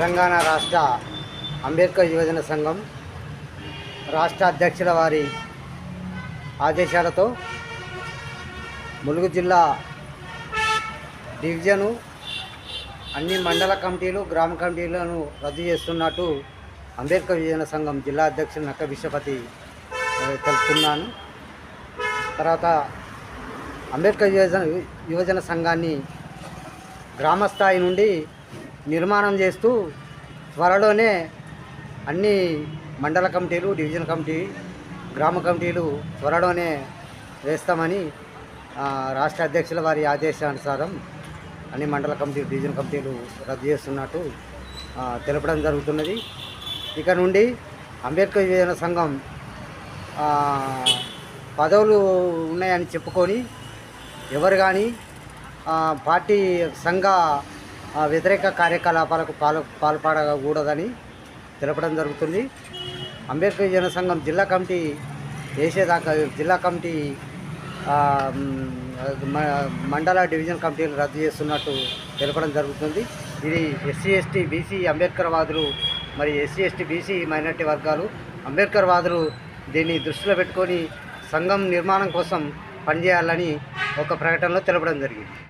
తెలంగాణ రాష్ట్ర అంబేద్కర్ యువజన సంఘం రాష్ట్ర అధ్యక్షుల వారి ఆదేశాలతో ములుగు జిల్లా డివిజను అన్ని మండల కమిటీలు గ్రామ కమిటీలను రద్దు చేస్తున్నట్టు అంబేద్కర్ యువజన సంఘం జిల్లా అధ్యక్షుడు నక్క విశ్వపతి తెలుపుతున్నాను. తర్వాత అంబేద్కర్ యువజన యువజన సంఘాన్ని గ్రామ స్థాయి నుండి నిర్మాణం చేస్తూ త్వరలోనే అన్ని మండల కమిటీలు డివిజన్ కమిటీ గ్రామ కమిటీలు త్వరలోనే వేస్తామని రాష్ట్ర అధ్యక్షుల వారి ఆదేశానుసారం అన్ని మండల కమిటీ డివిజన్ కమిటీలు రద్దు చేస్తున్నట్టు తెలపడం జరుగుతున్నది. ఇక నుండి అంబేద్కర్ యువజన సంఘం పదవులు ఉన్నాయని చెప్పుకొని ఎవరు కానీ పార్టీ సంఘ వ్యతిరేక కార్యకలాపాలకు పాలు పాల్పడకూడదని తెలపడం జరుగుతుంది. అంబేద్కర్ జన సంఘం జిల్లా కమిటీ వేసేదాకా జిల్లా కమిటీ మ- మండల డివిజన్ కమిటీలు రద్దు చేస్తున్నట్టు తెలపడం జరుగుతుంది. ఇది ఎస్సీ ఎస్టీ బీసీ అంబేద్కర్ వాదులు మరి ఎస్సీ ఎస్టీ బీసీ మైనార్టీ వర్గాలు అంబేద్కర్ వాదులు దీన్ని దృష్టిలో పెట్టుకొని సంఘం నిర్మాణం కోసం పనిచేయాలని ఒక ప్రకటనలో తెలపడం జరిగింది.